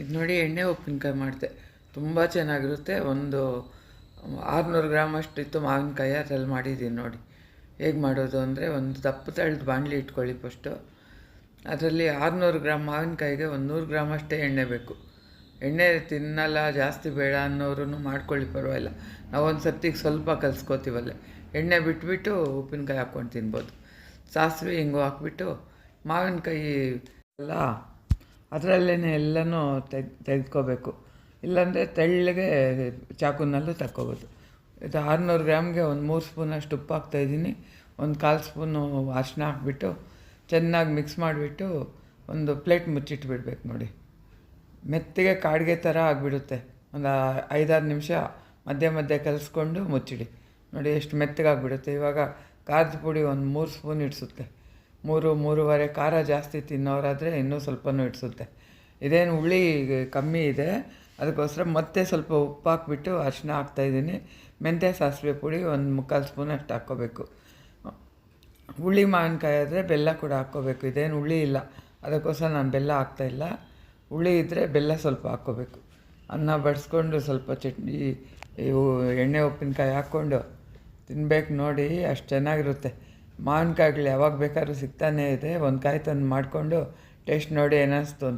ಇದು ನೋಡಿ ಎಣ್ಣೆ ಉಪ್ಪಿನಕಾಯಿ ಮಾಡಿದೆ ತುಂಬ ಚೆನ್ನಾಗಿರುತ್ತೆ. ಒಂದು ಆರುನೂರು ಗ್ರಾಮ್ ಅಷ್ಟಿತ್ತು ಮಾವಿನಕಾಯಿ ಅದ್ರಲ್ಲಿ ಮಾಡಿದ್ದೀನಿ ನೋಡಿ. ಹೇಗೆ ಮಾಡೋದು ಅಂದರೆ ಒಂದು ದಪ್ಪ ತಳ್ಳಿದ ಬಾಣಲಿ ಇಟ್ಕೊಳ್ಳಿ ಫಸ್ಟು ಅದರಲ್ಲಿ ಆರುನೂರು ಗ್ರಾಮ್ ಮಾವಿನಕಾಯಿಗೆ ಒಂದು ನೂರು ಗ್ರಾಮ್ ಅಷ್ಟೇ ಎಣ್ಣೆ ಬೇಕು. ಎಣ್ಣೆ ತಿನ್ನಲ್ಲ, ಜಾಸ್ತಿ ಬೇಡ ಅನ್ನೋರು ಮಾಡ್ಕೊಳ್ಳಿ ಪರವಾಗಿಲ್ಲ. ನಾವು ಒಂದು ಸತ್ತಿಗೆ ಸ್ವಲ್ಪ ಕಲಿಸ್ಕೋತೀವಲ್ಲೇ. ಎಣ್ಣೆ ಬಿಟ್ಬಿಟ್ಟು ಉಪ್ಪಿನಕಾಯಿ ಹಾಕ್ಕೊಂಡು ತಿನ್ಬೋದು. ಸಾಸಿವೆ ಹಿಂಗು ಹಾಕ್ಬಿಟ್ಟು ಮಾವಿನಕಾಯಿ ಎಲ್ಲ ಅದರಲ್ಲೇ ಎಲ್ಲನೂ ತೆಗ್, ತೆಗೆದ್ಕೋಬೇಕು. ಇಲ್ಲಾಂದರೆ ತೆಳ್ಳಗೆ ಚಾಕುನಲ್ಲೂ ತಕ್ಕೋಬೋದು. ಇದು ಆರುನೂರು ಗ್ರಾಮ್ಗೆ ಒಂದು ಮೂರು ಸ್ಪೂನಷ್ಟು ಉಪ್ಪು ಹಾಕ್ತಾಯಿದ್ದೀನಿ ಒಂದು ಕಾಲು ಸ್ಪೂನು ಅರಿಶಿನ ಹಾಕ್ಬಿಟ್ಟು ಚೆನ್ನಾಗಿ ಮಿಕ್ಸ್ ಮಾಡಿಬಿಟ್ಟು ಒಂದು ಪ್ಲೇಟ್ ಮುಚ್ಚಿಟ್ಬಿಡ್ಬೇಕು ನೋಡಿ. ಮೆತ್ತಗೆ ಕಾಡಿಗೆ ಥರ ಆಗಿಬಿಡುತ್ತೆ. ಒಂದು ಐದಾರು ನಿಮಿಷ ಮಧ್ಯೆ ಮಧ್ಯೆ ಕಲಿಸ್ಕೊಂಡು ಮುಚ್ಚಿಡಿ. ನೋಡಿ ಎಷ್ಟು ಮೆತ್ತಗಾಗ್ಬಿಡುತ್ತೆ. ಇವಾಗ ಖಾರದ ಪುಡಿ ಒಂದು ಮೂರು ಸ್ಪೂನ್ ಇಡಿಸುತ್ತೆ. ಮೂರು, ಮೂರುವರೆ ಖಾರ ಜಾಸ್ತಿ ತಿನ್ನೋರಾದರೆ ಇನ್ನೂ ಸ್ವಲ್ಪನೂ ಇಡಿಸುತ್ತೆ ಇದೇನು ಹುಳಿ ಕಮ್ಮಿ ಇದೆ. ಅದಕ್ಕೋಸ್ಕರ ಮತ್ತೆ ಸ್ವಲ್ಪ ಉಪ್ಪು ಹಾಕ್ಬಿಟ್ಟು ಅರಿಶಿನ ಹಾಕ್ತಾಯಿದ್ದೀನಿ ಮೆಂತ್ಯ ಸಾಸಿವೆ ಪುಡಿ ಒಂದು ಮುಕ್ಕಾಲು ಸ್ಪೂನ್ ಅಷ್ಟು ಹಾಕ್ಕೋಬೇಕು. ಹುಳಿ ಮಾವಿನಕಾಯಿ ಆದರೆ ಬೆಲ್ಲ ಕೂಡ ಹಾಕ್ಕೋಬೇಕು. ಇದೇನು ಹುಳಿ ಇಲ್ಲ. ಅದಕ್ಕೋಸ್ಕರ ನಾನು ಬೆಲ್ಲ ಹಾಕ್ತಾಯಿಲ್ಲ ಹುಳಿ ಇದ್ದರೆ ಬೆಲ್ಲ ಸ್ವಲ್ಪ ಹಾಕ್ಕೋಬೇಕು. ಅನ್ನ ಬಡಿಸ್ಕೊಂಡು ಸ್ವಲ್ಪ ಚಟ್ನಿ, ಇವು ಎಣ್ಣೆ ಉಪ್ಪಿನಕಾಯಿ ಹಾಕ್ಕೊಂಡು ತಿನ್ಬೇಕು ನೋಡಿ ಅಷ್ಟು ಚೆನ್ನಾಗಿರುತ್ತೆ. ಮಾವಿನಕಾಯಿಗಳು ಯಾವಾಗ ಬೇಕಾದ್ರೂ ಸಿಗ್ತಾನೇ ಇದೆ. ಒಂದು ಕಾಯಿ ತಂದು ಮಾಡಿಕೊಂಡು ಟೇಸ್ಟ್ ನೋಡಿ ಏನಿಸ್ತು